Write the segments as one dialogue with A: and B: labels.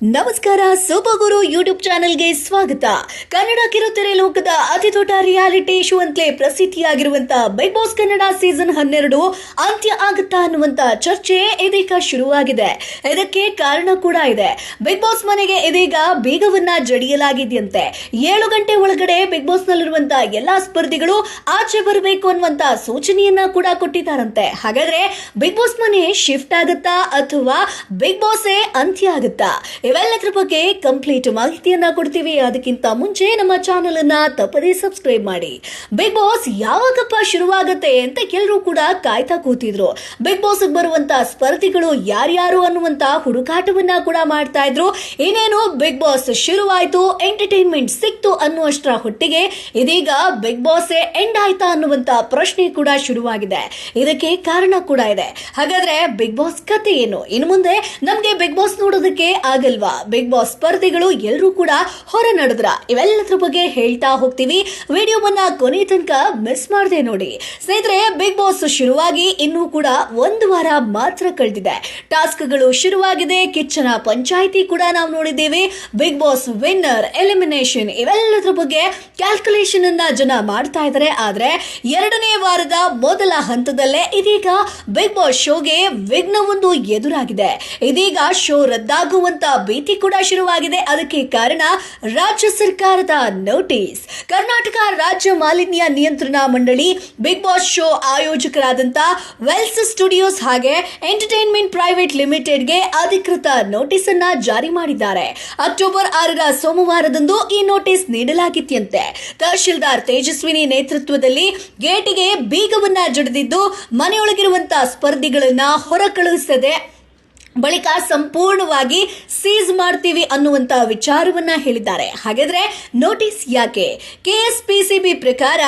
A: ನಮಸ್ಕಾರ ಸೂಪಗುರು ಯೂಟ್ಯೂಬ್ ಚಾನೆಲ್ಗೆ ಸ್ವಾಗತ. ಕನ್ನಡ ಕಿರುತೆರೆ ಲೋಕದ ಅತಿ ದೊಡ್ಡ ರಿಯಾಲಿಟಿ ಶೋ ಅಂತಲೇ ಪ್ರಸಿದ್ಧಿಯಾಗಿರುವಂತಹ ಬಿಗ್ ಬಾಸ್ ಕನ್ನಡ ಸೀಸನ್ ಹನ್ನೆರಡು ಅಂತ್ಯ ಆಗುತ್ತಾ ಅನ್ನುವಂತ ಚರ್ಚೆ ಇದೀಗ ಶುರುವಾಗಿದೆ. ಇದಕ್ಕೆ ಕಾರಣ ಕೂಡ ಇದೆ. ಬಿಗ್ ಬಾಸ್ ಮನೆಗೆ ಇದೀಗ ಬೀಗವನ್ನ ಜಡಿಯಲಾಗಿದೆಯಂತೆ. ಏಳು ಗಂಟೆ ಒಳಗಡೆ ಬಿಗ್ ಬಾಸ್ ನಲ್ಲಿರುವಂತಹ ಎಲ್ಲಾ ಸ್ಪರ್ಧಿಗಳು ಆಚೆ ಬರಬೇಕು ಅನ್ನುವಂತ ಸೂಚನೆಯನ್ನ ಕೂಡ ಕೊಟ್ಟಿದ್ದಾರಂತೆ. ಹಾಗಾದ್ರೆ ಬಿಗ್ ಬಾಸ್ ಮನೆ ಶಿಫ್ಟ್ ಆಗುತ್ತಾ ಅಥವಾ ಬಿಗ್ ಬಾಸ್ ಅಂತ್ಯ ಆಗುತ್ತಾ? ಇವೆಲ್ಲದ್ರ ಬಗ್ಗೆ ಕಂಪ್ಲೀಟ್ ಮಾಹಿತಿಯನ್ನ ಕೊಡ್ತೀವಿ. ಅದಕ್ಕಿಂತ ಮುಂಚೆ ನಮ್ಮ ಚಾನೆಲ್ ಅನ್ನ ತಪ್ಪದೇ ಸಬ್ಸ್ಕ್ರೈಬ್ ಮಾಡಿ. ಬಿಗ್ ಬಾಸ್ ಯಾವಾಗಪ್ಪ ಶುರುವಾಗುತ್ತೆ ಅಂತ ಎಲ್ಲರೂ ಕೂಡ ಕಾಯ್ತಾ ಕೂತಿದ್ರು. ಬಿಗ್ ಬಾಸ್ ಬರುವಂತ ಸ್ಪರ್ಧಿಗಳು ಯಾರ್ಯಾರು ಅನ್ನುವಂತ ಹುಡುಕಾಟವನ್ನ ಕೂಡ ಮಾಡ್ತಾ ಇದ್ರು. ಇನ್ನೇನು ಬಿಗ್ ಬಾಸ್ ಶುರುವಾಯ್ತು ಎಂಟರ್ಟೈನ್ಮೆಂಟ್ ಸಿಕ್ತು ಅನ್ನುವಷ್ಟರ ಹೊಟ್ಟಿಗೆ ಇದೀಗ ಬಿಗ್ ಬಾಸ್ ಎಂಡ್ ಆಯ್ತಾ ಅನ್ನುವಂತ ಪ್ರಶ್ನೆ ಕೂಡ ಶುರುವಾಗಿದೆ. ಇದಕ್ಕೆ ಕಾರಣ ಕೂಡ ಇದೆ. ಹಾಗಾದ್ರೆ ಬಿಗ್ ಬಾಸ್ ಕತೆ ಏನು? ಇನ್ನು ಮುಂದೆ ನಮ್ಗೆ ಬಿಗ್ ಬಾಸ್ ನೋಡೋದಕ್ಕೆ ಆಗಲ್ವಾ ಬಿಗ್ ಬಾಸ್ ಸ್ಪರ್ಧಿಗಳು ಎಲ್ಲರೂ ಕೂಡ ಹೊರ ನಡೆದ್ರ. ಇವೆಲ್ಲದ್ರ ಬಗ್ಗೆ ಹೇಳ್ತಾ ಹೋಗ್ತೀವಿ. ವಿಡಿಯೋವನ್ನ ಕೊನೆ ತನಕ ಮಿಸ್ ಮಾಡದೆ ನೋಡಿ. ಸ್ನೇಹಿತರೆ ಬಿಗ್ ಬಾಸ್ ಶುರುವಾಗಿ ಇನ್ನೂ ಕೂಡ ಒಂದು ವಾರ ಮಾತ್ರ ಕಳೆದಿದೆ. ಟಾಸ್ಕ್ಗಳು ಶುರುವಾಗಿದೆ. ಕಿಚ್ಚನ ಪಂಚಾಯಿತಿ ಕೂಡ ನಾವು ನೋಡಿದ್ದೇವೆ. ಬಿಗ್ ಬಾಸ್ ವಿನ್ನರ್ ಎಲಿಮಿನೇಷನ್ ಇವೆಲ್ಲದ್ರ ಬಗ್ಗೆ ಕ್ಯಾಲ್ಕುಲೇಷನ್ ಅನ್ನ ಜನ ಮಾಡ್ತಾ ಇದ್ದಾರೆ ಆದ್ರೆ, ಎರಡನೇ ವಾರದ ಮೊದಲ ಹಂತದಲ್ಲೇ ಇದೀಗ ಬಿಗ್ ಬಾಸ್ ಶೋಗೆ ವಿಘ್ನವೊಂದು ಎದುರಾಗಿದೆ. ಇದೀಗ ಶೋ ರದ್ದಾಗುವಂತ ಭೀತಿ ಕೂಡ ಶುರುವಾಗಿದೆ. ಅದಕ್ಕೆ ಕಾರಣ ರಾಜ್ಯ ಸರ್ಕಾರದ ನೋಟಿಸ್. ಕರ್ನಾಟಕ ರಾಜ್ಯ ಮಾಲಿನ್ಯ ನಿಯಂತ್ರಣ ಮಂಡಳಿ ಬಿಗ್ ಬಾಸ್ ಶೋ ಆಯೋಜಕರಾದಂತ ವೆಲ್ಸ್ ಸ್ಟುಡಿಯೋಸ್ ಹಾಗೆ ಎಂಟರ್ಟೈನ್ಮೆಂಟ್ ಪ್ರೈವೇಟ್ ಲಿಮಿಟೆಡ್ಗೆ ಅಧಿಕೃತ ನೋಟಿಸ್ ಅನ್ನ ಜಾರಿ ಮಾಡಿದ್ದಾರೆ. ಅಕ್ಟೋಬರ್ ಆರರ ಸೋಮವಾರದಂದು ಈ ನೋಟಿಸ್ ನೀಡಲಾಗಿತ್ಯಂತೆ. ತಹಶೀಲ್ದಾರ್ ತೇಜಸ್ವಿನಿ ನೇತೃತ್ವದಲ್ಲಿ ಗೇಟಿಗೆ ಬೀಗವನ್ನ ಜಡಿದಿದ್ದು ಮನೆಯೊಳಗಿರುವಂತಹ ಸ್ಪರ್ಧಿಗಳನ್ನ ಹೊರ ಕಳುಹಿಸದೆ ಬಳಿಕ ಸಂಪೂರ್ಣವಾಗಿ ಸೀಸ್ ಮಾಡ್ತೀವಿ ಅನ್ನುವಂತ ವಿಚಾರವನ್ನ ಹೇಳಿದ್ದಾರೆ. ಹಾಗಾದ್ರೆ ನೋಟಿಸ್ ಯಾಕೆ? ಕೆಎಸ್ಪಿಸಿಬಿ ಪ್ರಕಾರ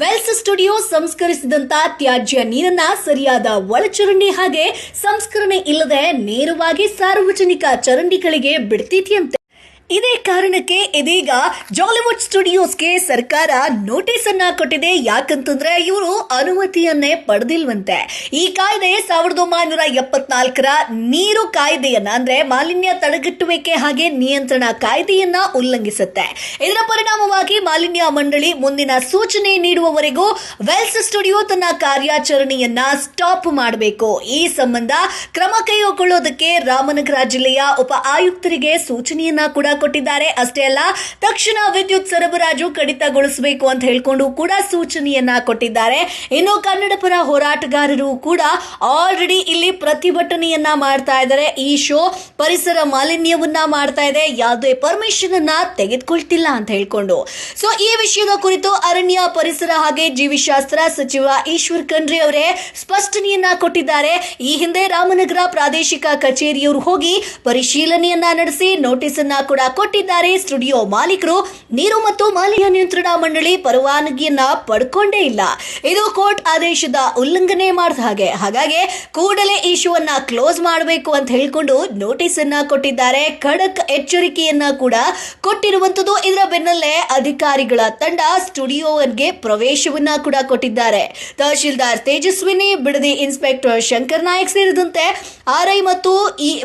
A: ವೆಲ್ಸ್ ಸ್ಟುಡಿಯೋ ಸಂಸ್ಕರಿಸಿದಂತ ತ್ಯಾಜ್ಯ ನೀರನ್ನ ಸರಿಯಾದ ಒಳಚರಂಡಿ ಹಾಗೆ ಸಂಸ್ಕರಣೆ ಇಲ್ಲದೆ ನೇರವಾಗಿ ಸಾರ್ವಜನಿಕ ಚರಂಡಿಗಳಿಗೆ ಬಿಡ್ತಿದ್ಯಂತೆ. ಇದೇ ಕಾರಣಕ್ಕೆ ಇದೀಗ ಜಾಲಿವುಡ್ ಸ್ಟುಡಿಯೋಸ್ಗೆ ಸರ್ಕಾರ ನೋಟಿಸ್ ಅನ್ನ ಕೊಟ್ಟಿದೆ. ಯಾಕಂತಂದ್ರೆ ಇವರು ಅನುಮತಿಯನ್ನೇ ಪಡೆದಿಲ್ವಂತೆ. ಈ ಕಾಯ್ದೆ ಸಾವಿರದ ಒಂಬೈನೂರ ಎಪ್ಪತ್ನಾಲ್ಕರ ನೀರು ಕಾಯ್ದೆಯನ್ನ, ಅಂದ್ರೆ ಮಾಲಿನ್ಯ ತಡೆಗಟ್ಟುವಿಕೆ ಹಾಗೆ ನಿಯಂತ್ರಣ ಕಾಯ್ದೆಯನ್ನ ಉಲ್ಲಂಘಿಸುತ್ತೆ. ಇದರ ಪರಿಣಾಮವಾಗಿ ಮಾಲಿನ್ಯ ಮಂಡಳಿ ಮುಂದಿನ ಸೂಚನೆ ನೀಡುವವರೆಗೂ ವೆಲ್ಸ್ ಸ್ಟುಡಿಯೋ ತನ್ನ ಕಾರ್ಯಾಚರಣೆಯನ್ನ ಸ್ಟಾಪ್ ಮಾಡಬೇಕು. ಈ ಸಂಬಂಧ ಕ್ರಮ ಕೈಗೊಳ್ಳೋದಕ್ಕೆ ರಾಮನಗರ ಜಿಲ್ಲೆಯ ಉಪ ಆಯುಕ್ತರಿಗೆ ಸೂಚನೆಯನ್ನ ಕೂಡ ಕೊಟ್ಟಿದ್ದಾರೆ. ಅಷ್ಟೇ ಅಲ್ಲ, ತಕ್ಷಣ ವಿದ್ಯುತ್ ಸರಬರಾಜು ಕಡಿತಗೊಳಿಸಬೇಕು ಅಂತ ಹೇಳಿಕೊಂಡು ಕೂಡ ಸೂಚನೆಯನ್ನ ಕೊಟ್ಟಿದ್ದಾರೆ. ಇನ್ನು ಕನ್ನಡ ಪರ ಹೋರಾಟಗಾರರು ಕೂಡ ಆಲ್ರೆಡಿ ಇಲ್ಲಿ ಪ್ರತಿಭಟನೆಯನ್ನ ಮಾಡ್ತಾ ಇದ್ದಾರೆ. ಈ ಶೋ ಪರಿಸರ ಮಾಲಿನ್ಯವನ್ನ ಮಾಡ್ತಾ ಇದೆ. ಯಾವುದೇ ಪರ್ಮಿಷನ್ ಅನ್ನ ತೆಗೆದುಕೊಳ್ತಿಲ್ಲ ಅಂತ ಹೇಳ್ಕೊಂಡು. ಸೊ ಈ ವಿಷಯದ ಕುರಿತು ಅರಣ್ಯ ಪರಿಸರ ಹಾಗೆ ಜೀವಿಶಾಸ್ತ್ರ ಸಚಿವ ಈಶ್ವರ್ ಖಂಡ್ರಿ ಅವರೇ ಸ್ಪಷ್ಟನೆಯನ್ನ ಕೊಟ್ಟಿದ್ದಾರೆ. ಈ ಹಿಂದೆ ರಾಮನಗರ ಪ್ರಾದೇಶಿಕ ಕಚೇರಿಯವರು ಹೋಗಿ ಪರಿಶೀಲನೆಯನ್ನ ನಡೆಸಿ ನೋಟಿಸ್ ಅನ್ನ ಕೂಡ ಕೊಟ್ಟಿದ್ದಾರೆ. ಸ್ಟುಡಿಯೋ ಮಾಲೀಕರು ನೀರು ಮತ್ತು ಮಾಲಿನ್ಯ ನಿಯಂತ್ರಣ ಮಂಡಳಿ ಪರವಾನಗಿಯನ್ನ ಪಡ್ಕೊಂಡೇ ಇಲ್ಲ. ಇದು ಕೋರ್ಟ್ ಆದೇಶದ ಉಲ್ಲಂಘನೆ ಮಾಡಿದ ಹಾಗೆ. ಹಾಗಾಗಿ ಕೂಡಲೇ ಈ ಶೋವನ್ನ ಕ್ಲೋಸ್ ಮಾಡಬೇಕು ಅಂತ ಹೇಳಿಕೊಂಡು ನೋಟಿಸ್ ಅನ್ನ ಕೊಟ್ಟಿದ್ದಾರೆ. ಖಡಕ್ ಎಚ್ಚರಿಕೆಯನ್ನ ಕೂಡ ಕೊಟ್ಟಿರುವಂತದ್ದು ಇದರ ಬೆನ್ನಲ್ಲೇ ಅಧಿಕಾರಿಗಳ ತಂಡ ಸ್ಟುಡಿಯೋಗೆ ಪ್ರವೇಶವನ್ನ ಕೂಡ ಕೊಟ್ಟಿದ್ದಾರೆ. ತಹಶೀಲ್ದಾರ್ ತೇಜಸ್ವಿನಿ, ಬಿಡದಿ ಇನ್ಸ್ಪೆಕ್ಟರ್ ಶಂಕರ್ ನಾಯಕ್ ಸೇರಿದಂತೆ ಆರ್ಐ ಮತ್ತು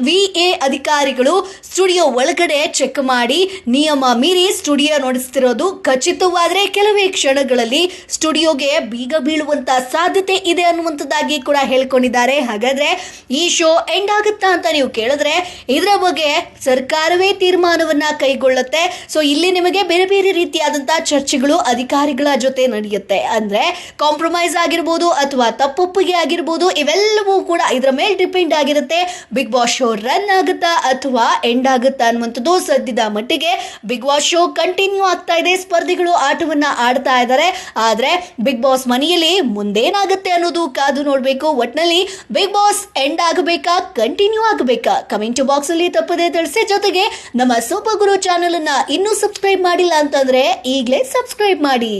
A: ವಿಎ ಅಧಿಕಾರಿಗಳು ಸ್ಟುಡಿಯೋ ಒಳಗಡೆ ಚೆಕ್ ಮಾಡಿ ನಿಯಮ ಮೀರಿ ಸ್ಟುಡಿಯೋ ನಡೆಸ್ತಿರೋದು ಖಚಿತವಾದರೆ ಕೆಲವೇ ಕ್ಷಣಗಳಲ್ಲಿ ಸ್ಟುಡಿಯೋಗೆ ಬೀಗ ಬೀಳುವಂತ ಸಾಧ್ಯತೆ ಇದೆ ಅನ್ನುವಂಥದ್ದಾಗಿ ಕೂಡ ಹೇಳ್ಕೊಂಡಿದ್ದಾರೆ. ಹಾಗಾದ್ರೆ ಈ ಶೋ ಎಂಡ್ ಆಗುತ್ತಾ ಅಂತ ನೀವು ಕೇಳಿದ್ರೆ ಇದರ ಬಗ್ಗೆ ಸರ್ಕಾರವೇ ತೀರ್ಮಾನವನ್ನ ಕೈಗೊಳ್ಳುತ್ತೆ. ಸೊ ಇಲ್ಲಿ ನಿಮಗೆ ಬೇರೆ ಬೇರೆ ರೀತಿಯಾದಂತಹ ಚರ್ಚೆಗಳು ಅಧಿಕಾರಿಗಳ ಜೊತೆ ನಡೆಯುತ್ತೆ. ಅಂದ್ರೆ ಕಾಂಪ್ರಮೈಸ್ ಆಗಿರ್ಬೋದು ಅಥವಾ ತಪ್ಪೊಪ್ಪಿಗೆ ಆಗಿರ್ಬೋದು ಇವೆಲ್ಲವೂ ಕೂಡ ಇದರ ಮೇಲೆ ಡಿಪೆಂಡ್ ಆಗಿರುತ್ತೆ. ಬಿಗ್ ಬಾಸ್ ಶೋ ರನ್ ಆಗುತ್ತಾ ಅಥವಾ ಎಂಡ್ ಆಗುತ್ತಾ ಅನ್ನುವಂಥದ್ದು ಸದ್ಯದ ಮಟ್ಟಿಗೆ ಬಿಗ್ ಬಾಸ್ ಶೋ ಕಂಟಿನ್ಯೂ ಆಗ್ತಾ ಇದೆ. ಸ್ಪರ್ಧಿಗಳು ಆಟವನ್ನ ಆಡ್ತಾ ಇದ್ದಾರೆ. ಆದ್ರೆ ಬಿಗ್ ಬಾಸ್ ಮನೆಯಲ್ಲಿ ಮುಂದೇನಾಗುತ್ತೆ ಅನ್ನೋದು ಕಾದು ನೋಡಬೇಕು. ಒಟ್ನಲ್ಲಿ ಬಿಗ್ ಬಾಸ್ ಎಂಡ್ ಆಗಬೇಕಾ? ಕಂಟಿನ್ಯೂ ಆಗಬೇಕಾ? ಕಮೆಂಟ್ ಬಾಕ್ಸ್ ಅಲ್ಲಿ ತಪ್ಪದೆ ತಿಳಿಸಿ. ಜೊತೆಗೆ ನಮ್ಮ ಸೂಪರ್ ಗುರು ಚಾನೆಲ್ ಅನ್ನ ಇನ್ನೂ ಸಬ್ಸ್ಕ್ರೈಬ್ ಮಾಡಿಲ್ಲ ಅಂತಂದ್ರೆ ಈಗಲೇ ಸಬ್ಸ್ಕ್ರೈಬ್ ಮಾಡಿ.